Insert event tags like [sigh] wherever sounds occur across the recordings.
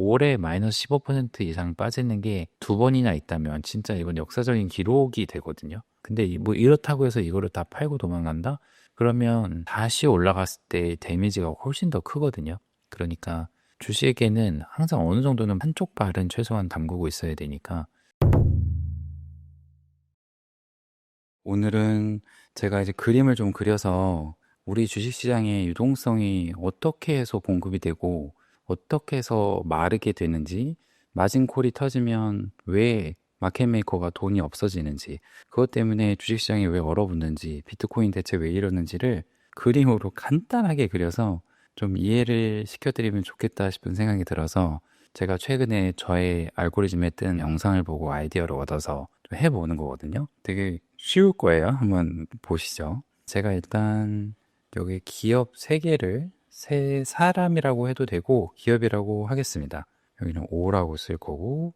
올해 마이너스 15% 이상 빠지는 게 두 번이나 있다면 진짜 이건 역사적인 기록이 되거든요. 근데 이- 뭐 이렇다고 해서 이거를 다 팔고 도망간다? 그러면 다시 올라갔을 때 데미지가 훨씬 더 크거든요. 그러니까 주식에는 항상 어느 정도는 한쪽 발은 최소한 담그고 있어야 되니까 오늘은 제가 이제 그림을 좀 그려서 우리 주식시장의 유동성이 어떻게 해서 공급이 되고 어떻게 해서 마르게 되는지 마진콜이 터지면 왜 마켓 메이커가 돈이 없어지는지 그것 때문에 주식시장이 왜 얼어붙는지 비트코인 대체 왜 이러는지를 그림으로 간단하게 그려서 좀 이해를 시켜드리면 좋겠다 싶은 생각이 들어서 제가 최근에 저의 알고리즘에 뜬 영상을 보고 아이디어를 얻어서 좀 해보는 거거든요. 되게 쉬울 거예요. 한번 보시죠. 제가 일단 여기 기업 세 개를 세 사람이라고 해도 되고 기업이라고 하겠습니다. 여기는 O라고 쓸 거고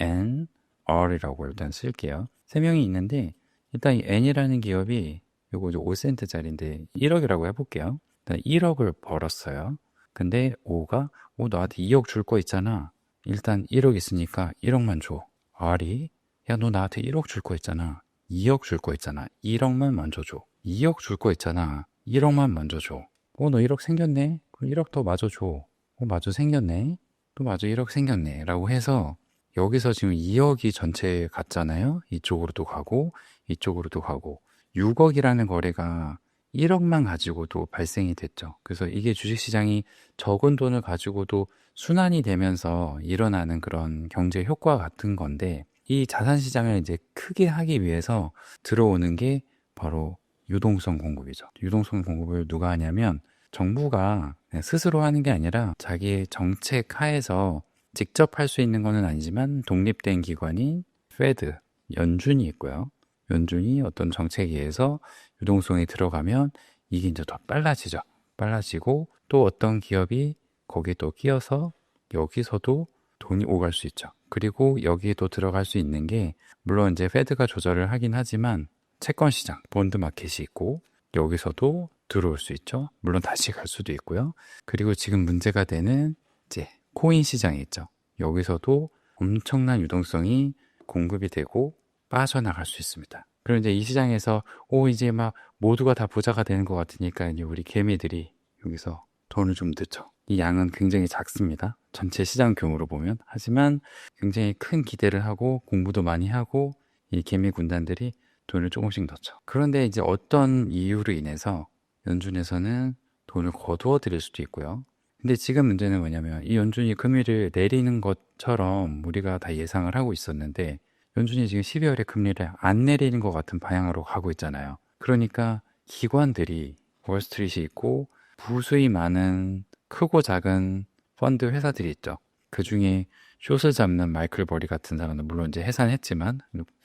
N, R이라고 일단 쓸게요. 세 명이 있는데 일단 이 N이라는 기업이 요거 이제 5센트짜리인데 1억이라고 해볼게요. 일단 1억을 벌었어요. 근데 O가 오 나한테 2억 줄 거 있잖아. 일단 1억 있으니까 1억만 줘. R이 야 너 나한테 1억 줄 거 있잖아. 2억 줄 거 있잖아. 1억만 먼저 줘. 2억 줄 거 있잖아. 1억만 먼저 줘. 어, 너 1억 생겼네? 그럼 1억 더 마저 줘. 어, 마저 생겼네? 또 마저 1억 생겼네. 라고 해서 여기서 지금 2억이 전체 갔잖아요? 이쪽으로도 가고, 이쪽으로도 가고. 6억이라는 거래가 1억만 가지고도 발생이 됐죠. 그래서 이게 주식시장이 적은 돈을 가지고도 순환이 되면서 일어나는 그런 경제 효과 같은 건데, 이 자산시장을 이제 크게 하기 위해서 들어오는 게 바로 유동성 공급이죠. 유동성 공급을 누가 하냐면 정부가 스스로 하는 게 아니라 자기의 정책 하에서 직접 할 수 있는 거는 아니지만 독립된 기관인 페드, 연준이 있고요. 연준이 어떤 정책에 의해서 유동성이 들어가면 이게 이제 더 빨라지죠. 빨라지고 또 어떤 기업이 거기에 또 끼어서 여기서도 돈이 오갈 수 있죠. 그리고 여기에 또 들어갈 수 있는 게 물론 이제 페드가 조절을 하긴 하지만 채권 시장, 본드 마켓이 있고 여기서도 들어올 수 있죠. 물론 다시 갈 수도 있고요. 그리고 지금 문제가 되는 이제 코인 시장이 있죠. 여기서도 엄청난 유동성이 공급이 되고 빠져나갈 수 있습니다. 그럼 이제 이 시장에서 오 이제 막 모두가 다 부자가 되는 것 같으니까 이제 우리 개미들이 여기서 돈을 좀 넣죠. 이 양은 굉장히 작습니다. 전체 시장 규모로 보면 하지만 굉장히 큰 기대를 하고 공부도 많이 하고 이 개미 군단들이 돈을 조금씩 넣죠. 그런데 이제 어떤 이유로 인해서 연준에서는 돈을 거두어 드릴 수도 있고요. 근데 지금 문제는 뭐냐면 이 연준이 금리를 내리는 것처럼 우리가 다 예상을 하고 있었는데 연준이 지금 12월에 금리를 안 내리는 것 같은 방향으로 가고 있잖아요. 그러니까 기관들이 월스트리트이 있고 부수이 많은 크고 작은 펀드 회사들이 있죠. 그 중에 숏을 잡는 마이클 버리 같은 사람은 물론 이제 해산했지만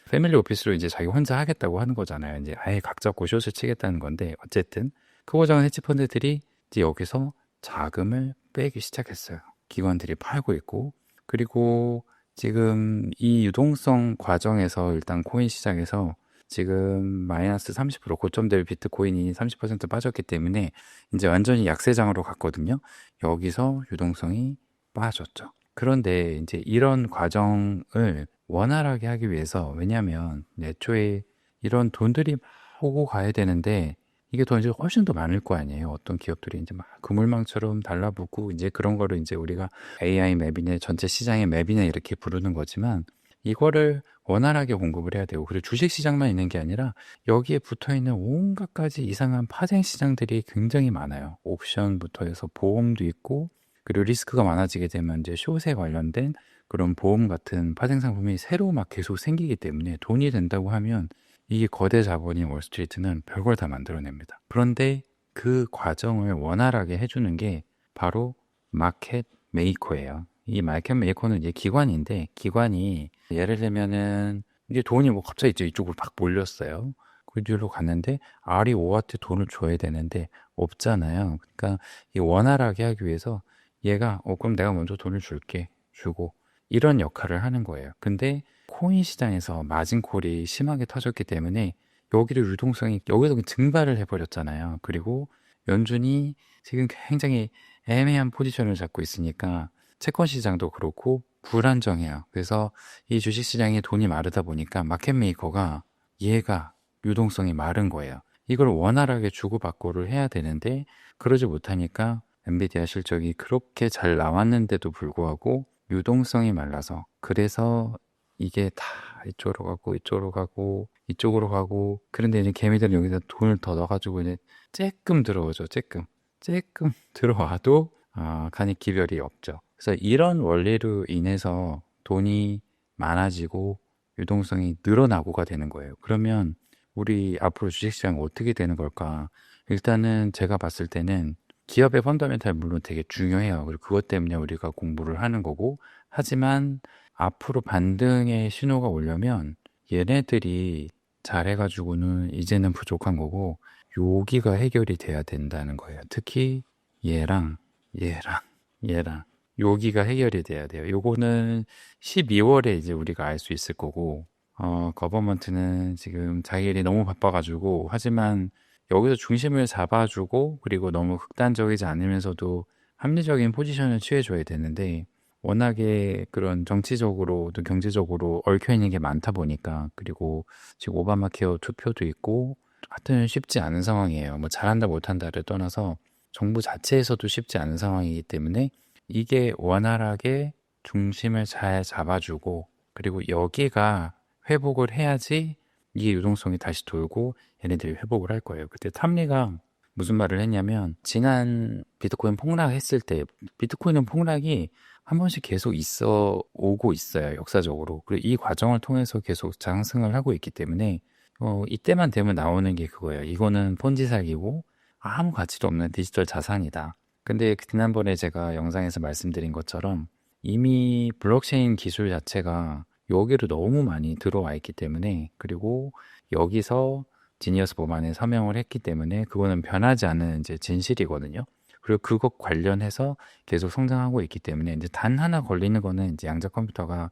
패밀리 오피스로 이제 자기 혼자 하겠다고 하는 거잖아요. 이제 아예 각 잡고 숏을 치겠다는 건데 어쨌든 크고 작은 헤지 펀드들이 이제 여기서 자금을 빼기 시작했어요. 기관들이 팔고 있고 그리고 지금 이 유동성 과정에서 일단 코인 시장에서 지금 마이너스 30% 고점될 비트코인이 30% 빠졌기 때문에 이제 완전히 약세장으로 갔거든요. 여기서 유동성이 빠졌죠. 그런데 이제 이런 과정을 원활하게 하기 위해서 왜냐하면 애초에 이런 돈들이 막 오고 가야 되는데 이게 더 이제 훨씬 더 많을 거 아니에요. 어떤 기업들이 이제 막 그물망처럼 달라붙고 이제 그런 거를 이제 우리가 AI 맵이나 전체 시장의 맵이나 이렇게 부르는 거지만 이거를 원활하게 공급을 해야 되고 그리고 주식 시장만 있는 게 아니라 여기에 붙어 있는 온갖 가지 이상한 파생 시장들이 굉장히 많아요. 옵션부터 해서 보험도 있고 그리고 리스크가 많아지게 되면 이제 숏에 관련된 그런 보험 같은 파생 상품이 새로 막 계속 생기기 때문에 돈이 된다고 하면 이게 거대 자본인 월스트리트는 별걸 다 만들어냅니다. 그런데 그 과정을 원활하게 해주는 게 바로 마켓 메이커예요. 이 마켓 메이커는 이제 기관인데 기관이 예를 들면은 이제 돈이 뭐 갑자기 이제 이쪽으로 막 몰렸어요. 그 뒤로 갔는데 R이 O한테 돈을 줘야 되는데 없잖아요. 그러니까 이 원활하게 하기 위해서 얘가 어 그럼 내가 먼저 돈을 줄게 주고 이런 역할을 하는 거예요. 근데 코인 시장에서 마진콜이 심하게 터졌기 때문에 여기를 유동성이 여기서 증발을 해버렸잖아요. 그리고 연준이 지금 굉장히 애매한 포지션을 잡고 있으니까 채권 시장도 그렇고 불안정해요. 그래서 이 주식 시장에 돈이 마르다 보니까 마켓 메이커가 얘가 유동성이 마른 거예요. 이걸 원활하게 주고받고를 해야 되는데 그러지 못하니까 엔비디아 실적이 그렇게 잘 나왔는데도 불구하고 유동성이 말라서 그래서 이게 다 이쪽으로 가고 이쪽으로 가고 이쪽으로 가고 그런데 이제 개미들은 여기다 돈을 더 넣어가지고 이제 쬐끔 들어오죠 쬐끔. 쬐끔 [laughs] 들어와도 아, 간이 기별이 없죠. 그래서 이런 원리로 인해서 돈이 많아지고 유동성이 늘어나고가 되는 거예요. 그러면 우리 앞으로 주식시장 어떻게 되는 걸까? 일단은 제가 봤을 때는 기업의 펀더멘탈 물론 되게 중요해요 그리고 그것 때문에 우리가 공부를 하는 거고 하지만 앞으로 반등의 신호가 오려면 얘네들이 잘해가지고는 이제는 부족한 거고 여기가 해결이 돼야 된다는 거예요. 특히 얘랑 얘랑 얘랑 여기가 해결이 돼야 돼요. 요거는 12월에 이제 우리가 알 수 있을 거고 어 거버먼트는 지금 자기 일이 너무 바빠가지고 하지만 여기서 중심을 잡아주고 그리고 너무 극단적이지 않으면서도 합리적인 포지션을 취해줘야 되는데 워낙에 그런 정치적으로도 경제적으로 얽혀 있는 게 많다 보니까 그리고 지금 오바마 케어 투표도 있고 하여튼 쉽지 않은 상황이에요. 뭐 잘한다 못한다를 떠나서 정부 자체에서도 쉽지 않은 상황이기 때문에 이게 원활하게 중심을 잘 잡아주고 그리고 여기가 회복을 해야지 이게 유동성이 다시 돌고 얘네들이 회복을 할 거예요. 그때 탐리가 무슨 말을 했냐면 지난 비트코인 폭락했을 때 비트코인은 폭락이 한 번씩 계속 있어 오고 있어요 역사적으로. 그리고 이 과정을 통해서 계속 상승을 하고 있기 때문에 어, 이때만 되면 나오는 게 그거예요. 이거는 폰지 살기고 아무 가치도 없는 디지털 자산이다. 근데 지난번에 제가 영상에서 말씀드린 것처럼 이미 블록체인 기술 자체가 여기로 너무 많이 들어와 있기 때문에 그리고 여기서 지니어스 법안에 서명을 했기 때문에 그거는 변하지 않는 이제 진실이거든요. 그리고 그것 관련해서 계속 성장하고 있기 때문에 이제 단 하나 걸리는 거는 이제 양자 컴퓨터가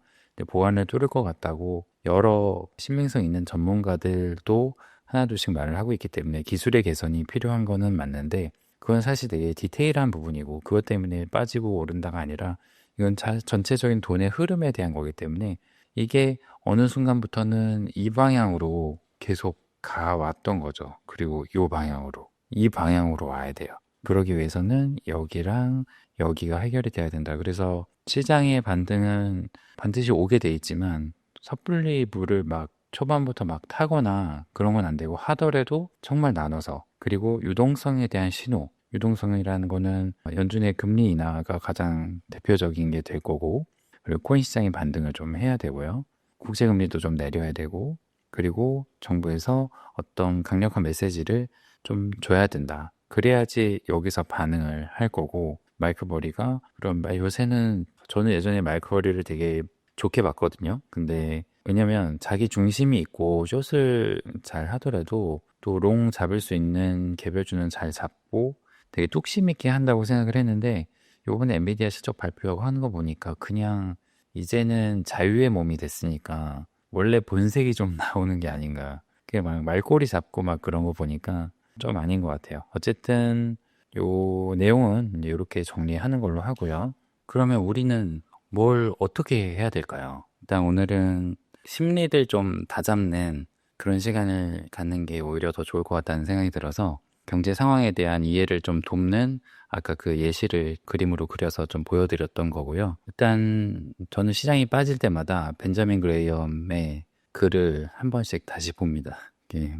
보안을 뚫을 것 같다고 여러 신빙성 있는 전문가들도 하나둘씩 말을 하고 있기 때문에 기술의 개선이 필요한 거는 맞는데 그건 사실 되게 디테일한 부분이고 그것 때문에 빠지고 오른다가 아니라 이건 자, 전체적인 돈의 흐름에 대한 거기 때문에 이게 어느 순간부터는 이 방향으로 계속 가왔던 거죠. 그리고 이 방향으로 이 방향으로 와야 돼요. 그러기 위해서는 여기랑 여기가 해결이 돼야 된다. 그래서 시장의 반등은 반드시 오게 돼 있지만 섣불리 물을 막 초반부터 막 타거나 그런 건 안 되고 하더라도 정말 나눠서 그리고 유동성에 대한 신호 유동성이라는 거는 연준의 금리 인하가 가장 대표적인 게 될 거고 그리고 코인 시장의 반등을 좀 해야 되고요 국제 금리도 좀 내려야 되고 그리고 정부에서 어떤 강력한 메시지를 좀 줘야 된다 그래야지 여기서 반응을 할 거고 마이크 버리가 그럼 요새는 저는 예전에 마이크 버리를 되게 좋게 봤거든요. 근데 왜냐면 자기 중심이 있고 숏을 잘 하더라도 또 롱 잡을 수 있는 개별주는 잘 잡고 되게 뚝심 있게 한다고 생각을 했는데 요번에 엔비디아 실적 발표하고 하는 거 보니까 그냥 이제는 자유의 몸이 됐으니까 원래 본색이 좀 [laughs] 나오는 게 아닌가. 그게 막 말꼬리 잡고 막 그런 거 보니까 좀 아닌 것 같아요. 어쨌든 요 내용은 이렇게 정리하는 걸로 하고요. 그러면 우리는 뭘 어떻게 해야 될까요? 일단 오늘은 심리들 좀 다잡는 그런 시간을 갖는 게 오히려 더 좋을 것 같다는 생각이 들어서 경제 상황에 대한 이해를 좀 돕는 아까 그 예시를 그림으로 그려서 좀 보여드렸던 거고요. 일단 저는 시장이 빠질 때마다 벤자민 그레이엄의 글을 한 번씩 다시 봅니다.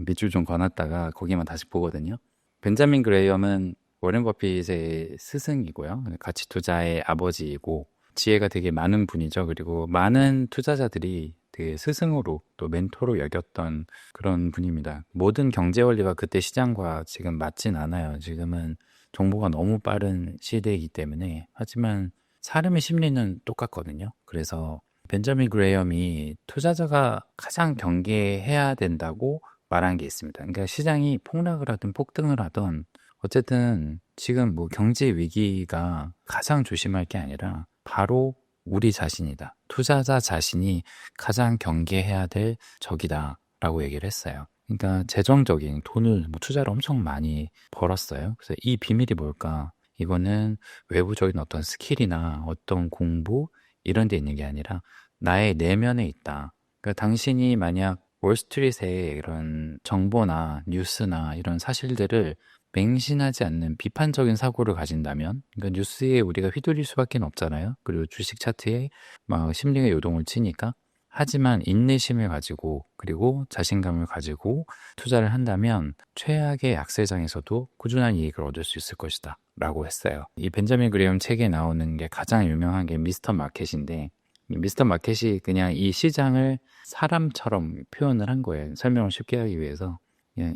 밑줄 좀 거놨다가 거기만 다시 보거든요. 벤자민 그레이엄은 워렌 버핏의 스승이고요. 가치 투자의 아버지이고 지혜가 되게 많은 분이죠. 그리고 많은 투자자들이 되게 스승으로 또 멘토로 여겼던 그런 분입니다. 모든 경제 원리가 그때 시장과 지금 맞진 않아요. 지금은 정보가 너무 빠른 시대이기 때문에 하지만 사람의 심리는 똑같거든요. 그래서 벤자민 그레이엄이 투자자가 가장 경계해야 된다고 말한 게 있습니다. 그러니까 시장이 폭락을 하든 폭등을 하든 어쨌든 지금 뭐 경제 위기가 가장 조심할 게 아니라 바로 우리 자신이다. 투자자 자신이 가장 경계해야 될 적이다. 라고 얘기를 했어요. 그러니까 재정적인 돈을 뭐 투자를 엄청 많이 벌었어요. 그래서 이 비밀이 뭘까? 이거는 외부적인 어떤 스킬이나 어떤 공부 이런 데 있는 게 아니라 나의 내면에 있다. 그러니까 당신이 만약 월스트리트의 이런 정보나 뉴스나 이런 사실들을 맹신하지 않는 비판적인 사고를 가진다면, 그러니까 뉴스에 우리가 휘둘릴 수밖에 없잖아요. 그리고 주식 차트에 막 심리의 요동을 치니까. 하지만 인내심을 가지고 그리고 자신감을 가지고 투자를 한다면 최악의 약세장에서도 꾸준한 이익을 얻을 수 있을 것이다. 라고 했어요. 이 벤자민 그레엄 책에 나오는 게 가장 유명한 게 미스터 마켓인데 미스터 마켓이 그냥 이 시장을 사람처럼 표현을 한 거예요. 설명을 쉽게 하기 위해서.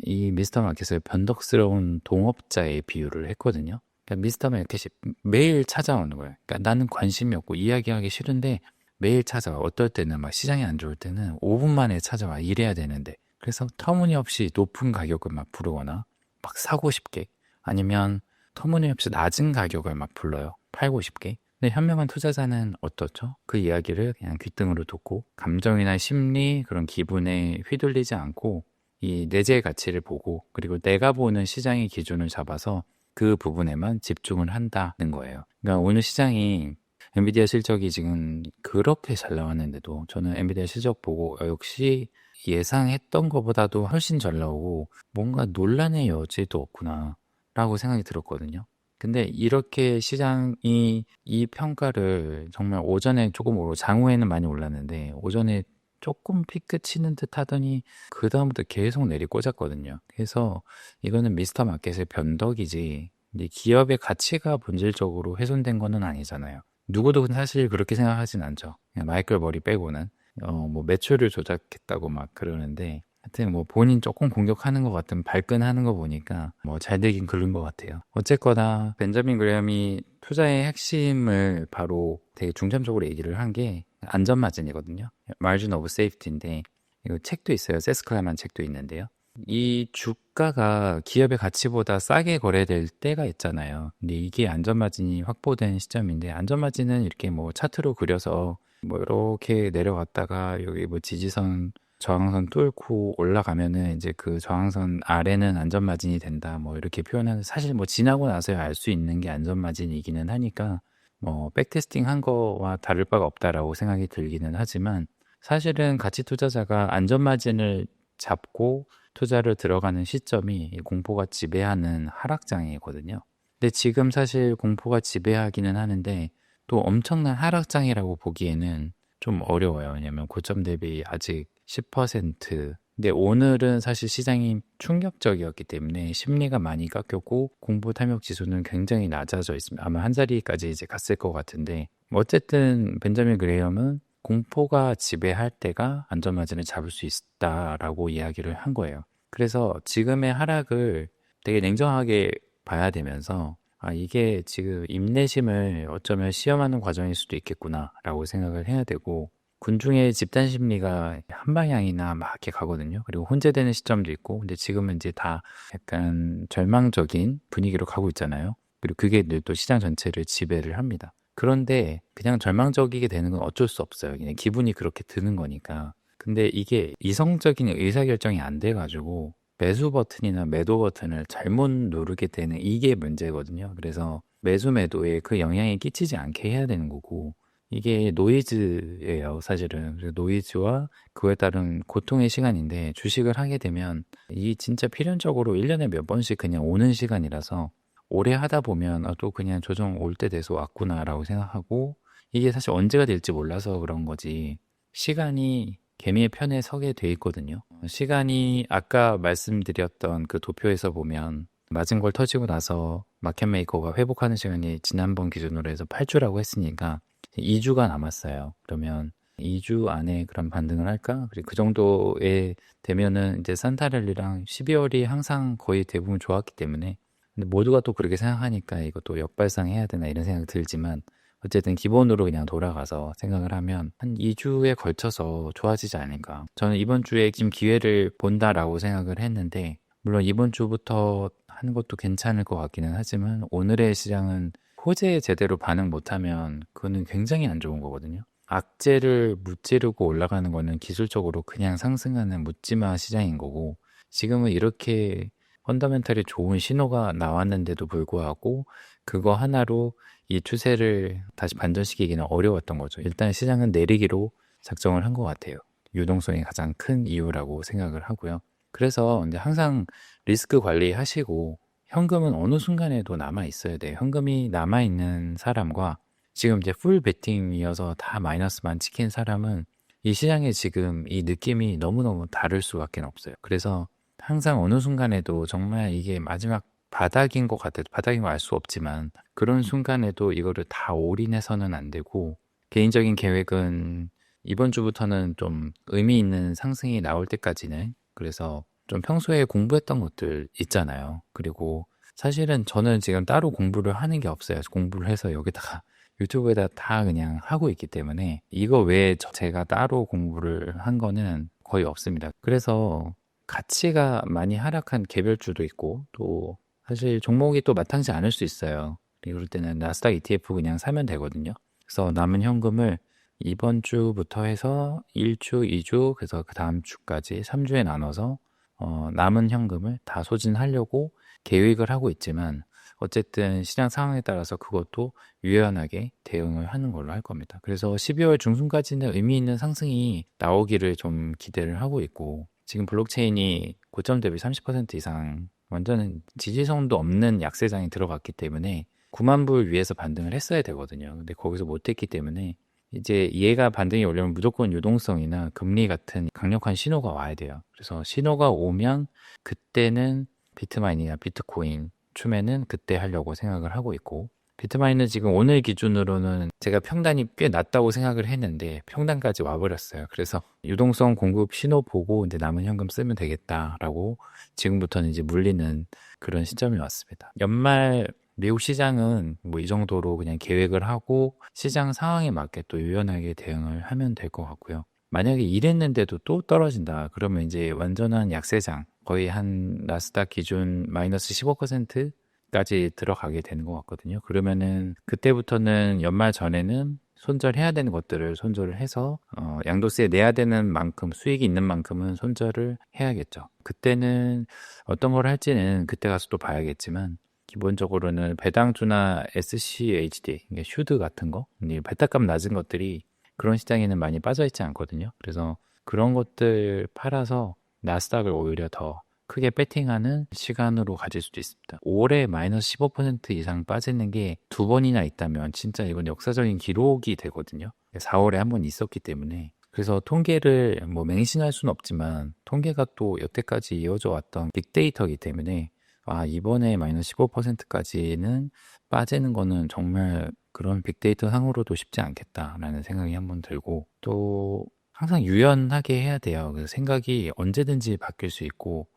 이 미스터 마켓을 변덕스러운 동업자의 비유를 했거든요. 그러니까 미스터 마켓이 매일 찾아오는 거예요. 그러니까 나는 관심이 없고 이야기하기 싫은데 매일 찾아와. 어떨 때는 막 시장이 안 좋을 때는 5분 만에 찾아와. 이래야 되는데. 그래서 터무니없이 높은 가격을 막 부르거나 막 사고 싶게 아니면 터무니없이 낮은 가격을 막 불러요. 팔고 싶게. 근데 현명한 투자자는 어떻죠? 그 이야기를 그냥 귓등으로 듣고 감정이나 심리 그런 기분에 휘둘리지 않고 이 내재의 가치를 보고 그리고 내가 보는 시장의 기준을 잡아서 그 부분에만 집중을 한다는 거예요. 그러니까 오늘 시장이 엔비디아 실적이 지금 그렇게 잘 나왔는데도 저는 엔비디아 실적 보고 어, 역시 예상했던 것보다도 훨씬 잘 나오고 뭔가 논란의 여지도 없구나 라고 생각이 들었거든요. 근데 이렇게 시장이 이 평가를 정말 오전에 조금 오르고 장후에는 많이 올랐는데 오전에 조금 피크 치는 듯 하더니 그 다음부터 계속 내리 꽂았거든요. 그래서 이거는 미스터 마켓의 변덕이지 기업의 가치가 본질적으로 훼손된 거는 아니잖아요. 누구도 사실 그렇게 생각하진 않죠. 마이클 머리 빼고는 어, 뭐 매출을 조작했다고 막 그러는데 하여튼 뭐 본인 조금 공격하는 것 같은 발끈하는 거 보니까 뭐 잘 되긴 그런 것 같아요. 어쨌거나 벤자민 그레엄이 투자의 핵심을 바로 되게 중점적으로 얘기를 한 게 안전 마진이거든요. Margin of Safety인데 이거 책도 있어요. 세스클라만 책도 있는데요. 이 주가가 기업의 가치보다 싸게 거래될 때가 있잖아요. 근데 이게 안전마진이 확보된 시점인데 안전마진은 이렇게 뭐 차트로 그려서 뭐 이렇게 내려갔다가 여기 뭐 지지선 저항선 뚫고 올라가면은 이제 그 저항선 아래는 안전마진이 된다 뭐 이렇게 표현하는 사실 뭐 지나고 나서야 알 수 있는 게 안전마진이기는 하니까 뭐 백테스팅 한 거와 다를 바가 없다라고 생각이 들기는 하지만 사실은 가치 투자자가 안전 마진을 잡고 투자를 들어가는 시점이 공포가 지배하는 하락장이거든요. 근데 지금 사실 공포가 지배하기는 하는데 또 엄청난 하락장이라고 보기에는 좀 어려워요. 왜냐면 고점 대비 아직 10% 근데 오늘은 사실 시장이 충격적이었기 때문에 심리가 많이 깎였고 공부 탐욕 지수는 굉장히 낮아져 있습니다. 아마 한 자리까지 이제 갔을 것 같은데 어쨌든 벤자민 그레이엄은 공포가 지배할 때가 안전마진을 잡을 수 있다라고 이야기를 한 거예요. 그래서 지금의 하락을 되게 냉정하게 봐야 되면서 아, 이게 지금 인내심을 어쩌면 시험하는 과정일 수도 있겠구나라고 생각을 해야 되고 군중의 집단 심리가 한 방향이나 막 이렇게 가거든요. 그리고 혼재되는 시점도 있고, 근데 지금은 이제 다 약간 절망적인 분위기로 가고 있잖아요. 그리고 그게 또 시장 전체를 지배를 합니다. 그런데 그냥 절망적이게 되는 건 어쩔 수 없어요. 그냥 기분이 그렇게 드는 거니까. 근데 이게 이성적인 의사결정이 안 돼가지고 매수 버튼이나 매도 버튼을 잘못 누르게 되는 이게 문제거든요. 그래서 매수 매도에 그 영향이 끼치지 않게 해야 되는 거고 이게 노이즈예요, 사실은. 노이즈와 그에 따른 고통의 시간인데 주식을 하게 되면 이 진짜 필연적으로 1년에 몇 번씩 그냥 오는 시간이라서 오래 하다 보면 아, 또 그냥 조정 올 때 돼서 왔구나라고 생각하고 이게 사실 언제가 될지 몰라서 그런 거지 시간이 개미의 편에 서게 돼 있거든요. 시간이 아까 말씀드렸던 그 도표에서 보면 맞은 걸 터지고 나서 마켓메이커가 회복하는 시간이 지난번 기준으로 해서 8주라고 했으니까 2주가 남았어요. 그러면 2주 안에 그런 반등을 할까? 그리고 그 정도에 되면은 이제 산타렐리랑 12월이 항상 거의 대부분 좋았기 때문에 근데 모두가 또 그렇게 생각하니까 이것도 역발상해야 되나 이런 생각이 들지만 어쨌든 기본으로 그냥 돌아가서 생각을 하면 한 2주에 걸쳐서 좋아지지 않을까. 저는 이번 주에 지금 기회를 본다라고 생각을 했는데 물론 이번 주부터 하는 것도 괜찮을 것 같기는 하지만 오늘의 시장은 호재에 제대로 반응 못하면 그거는 굉장히 안 좋은 거거든요. 악재를 무찌르고 올라가는 거는 기술적으로 그냥 상승하는 묻지마 시장인 거고 지금은 이렇게 펀더멘탈이 좋은 신호가 나왔는데도 불구하고 그거 하나로 이 추세를 다시 반전시키기는 어려웠던 거죠. 일단 시장은 내리기로 작정을 한 것 같아요. 유동성이 가장 큰 이유라고 생각을 하고요. 그래서 이제 항상 리스크 관리하시고 현금은 어느 순간에도 남아 있어야 돼요. 현금이 남아 있는 사람과 지금 이제 풀 베팅이어서 다 마이너스만 찍힌 사람은 이 시장의 지금 이 느낌이 너무너무 다를 수밖에 없어요. 그래서 항상 어느 순간에도 정말 이게 마지막 바닥인 것 같아도 바닥인 걸 알 수 없지만 그런 순간에도 이거를 다 올인해서는 안 되고 개인적인 계획은 이번 주부터는 좀 의미 있는 상승이 나올 때까지는 그래서 좀 평소에 공부했던 것들 있잖아요. 그리고 사실은 저는 지금 따로 공부를 하는 게 없어요. 공부를 해서 여기다가 [laughs] 유튜브에다 다 그냥 하고 있기 때문에 이거 외에 제가 따로 공부를 한 거는 거의 없습니다. 그래서 가치가 많이 하락한 개별주도 있고 또 사실 종목이 또 마땅치 않을 수 있어요. 이럴 때는 나스닥 ETF 그냥 사면 되거든요. 그래서 남은 현금을 이번 주부터 해서 1주, 2주, 그래서 그 다음 주까지 3주에 나눠서 어, 남은 현금을 다 소진하려고 계획을 하고 있지만 어쨌든 시장 상황에 따라서 그것도 유연하게 대응을 하는 걸로 할 겁니다. 그래서 12월 중순까지는 의미 있는 상승이 나오기를 좀 기대를 하고 있고 지금 블록체인이 고점 대비 30% 이상 완전 지지성도 없는 약세장이 들어갔기 때문에 9만 불 위에서 반등을 했어야 되거든요. 근데 거기서 못했기 때문에 이제 얘가 반등이 오려면 무조건 유동성이나 금리 같은 강력한 신호가 와야 돼요. 그래서 신호가 오면 그때는 비트마인이나 비트코인 춤에는 그때 하려고 생각을 하고 있고 비트마인은 지금 오늘 기준으로는 제가 평단이 꽤 낮다고 생각을 했는데 평단까지 와버렸어요. 그래서 유동성 공급 신호 보고 이제 남은 현금 쓰면 되겠다라고 지금부터는 이제 물리는 그런 시점이 왔습니다. 연말 미국 시장은 뭐 이 정도로 그냥 계획을 하고 시장 상황에 맞게 또 유연하게 대응을 하면 될 것 같고요. 만약에 이랬는데도 또 떨어진다. 그러면 이제 완전한 약세장, 거의 한 나스닥 기준 마이너스 15%까지 들어가게 되는 것 같거든요. 그러면은 그때부터는 연말 전에는 손절해야 되는 것들을 손절을 해서 어, 양도세 내야 되는 만큼 수익이 있는 만큼은 손절을 해야겠죠. 그때는 어떤 걸 할지는 그때 가서 또 봐야겠지만 기본적으로는 배당주나 SCHD, 슈드 같은 거, 배타값 낮은 것들이 그런 시장에는 많이 빠져 있지 않거든요. 그래서 그런 것들 팔아서 나스닥을 오히려 더 크게 배팅하는 시간으로 가질 수도 있습니다. 올해 마이너스 15% 이상 빠지는 게 두 번이나 있다면 진짜 이건 역사적인 기록이 되거든요. 4월에 한 번 있었기 때문에 그래서 통계를 뭐 맹신할 수는 없지만 통계가 또 여태까지 이어져 왔던 빅데이터이기 때문에 아, 이번에 마이너스 15%까지는 빠지는 거는 정말 그런 빅데이터 상으로도 쉽지 않겠다라는 생각이 한번 들고 또 항상 유연하게 해야 돼요. 그래서 생각이 언제든지 바뀔 수 있고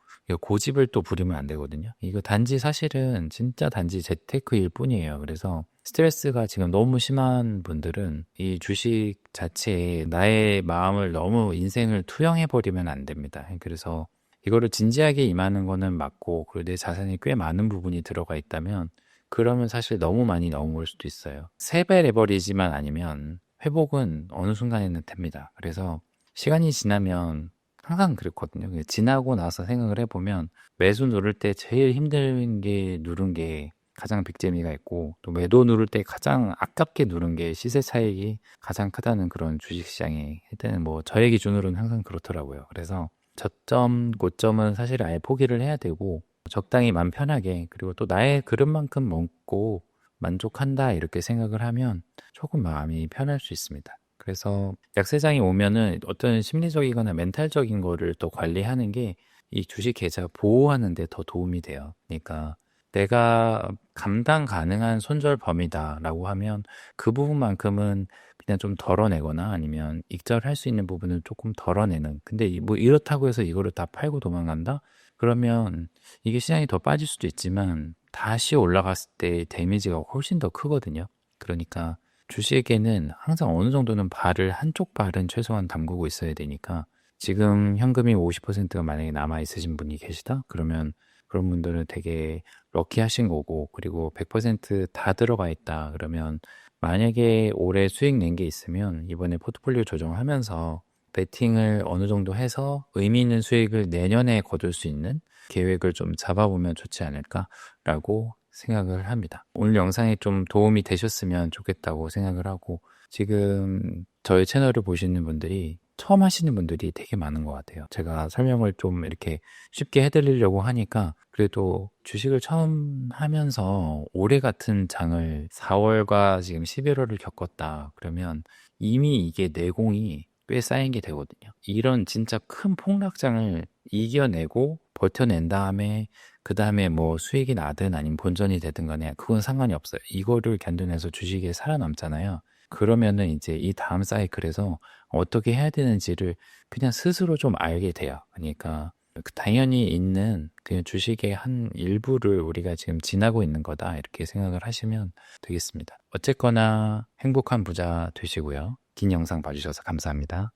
고집을 또 부리면 안 되거든요. 이거 단지 사실은 진짜 단지 재테크일 뿐이에요. 그래서 스트레스가 지금 너무 심한 분들은 이 주식 자체에 나의 마음을 너무 인생을 투영해 버리면 안 됩니다. 그래서 이거를 진지하게 임하는 거는 맞고 그리고 내 자산이 꽤 많은 부분이 들어가 있다면 그러면 사실 너무 많이 넘어올 수도 있어요. 세배 레버리지만 아니면 회복은 어느 순간에는 됩니다. 그래서 시간이 지나면 항상 그렇거든요. 지나고 나서 생각을 해보면 매수 누를 때 제일 힘든 게 누른 게 가장 빅재미가 있고 또 매도 누를 때 가장 아깝게 누른 게 시세 차익이 가장 크다는 그런 주식시장에 일단은 뭐 저의 기준으로는 항상 그렇더라고요. 그래서 저점, 고점은 사실 아예 포기를 해야 되고 적당히 맘 편하게 그리고 또 나의 그릇만큼 먹고 만족한다 이렇게 생각을 하면 조금 마음이 편할 수 있습니다. 그래서 약세장이 오면은 어떤 심리적이거나 멘탈적인 거를 또 관리하는 게 이 주식 계좌 보호하는 데 더 도움이 돼요. 그러니까 내가 감당 가능한 손절 범위다라고 하면 그 부분만큼은 그냥 좀 덜어내거나 아니면 익절할 수 있는 부분을 조금 덜어내는. 근데 뭐 이렇다고 해서 이거를 다 팔고 도망간다? 그러면 이게 시장이 더 빠질 수도 있지만 다시 올라갔을 때 데미지가 훨씬 더 크거든요. 그러니까 주식에는 항상 어느 정도는 발을 한쪽 발은 최소한 담그고 있어야 되니까 지금 현금이 50%가 만약에 남아 있으신 분이 계시다? 그러면 그런 분들은 되게 럭키하신 거고 그리고 100%다 들어가 있다. 그러면 만약에 올해 수익 낸 게 있으면 이번에 포트폴리오 조정하면서 베팅을 어느 정도 해서 의미 있는 수익을 내년에 거둘 수 있는 계획을 좀 잡아보면 좋지 않을까라고 생각을 합니다. 오늘 영상이 좀 도움이 되셨으면 좋겠다고 생각을 하고 지금 저희 채널을 보시는 분들이 처음 하시는 분들이 되게 많은 것 같아요. 제가 설명을 좀 이렇게 쉽게 해드리려고 하니까 그래도 주식을 처음 하면서 올해 같은 장을 4월과 지금 11월을 겪었다 그러면 이미 이게 내공이 꽤 쌓인 게 되거든요. 이런 진짜 큰 폭락장을 이겨내고 버텨낸 다음에 그 다음에 뭐 수익이 나든 아니면 본전이 되든 간에 그건 상관이 없어요. 이거를 견뎌내서 주식에 살아남잖아요. 그러면은 이제 이 다음 사이클에서 어떻게 해야 되는지를 그냥 스스로 좀 알게 돼요. 그러니까 그 당연히 있는 그냥 주식의 한 일부를 우리가 지금 지나고 있는 거다 이렇게 생각을 하시면 되겠습니다. 어쨌거나 행복한 부자 되시고요. 긴 영상 봐주셔서 감사합니다.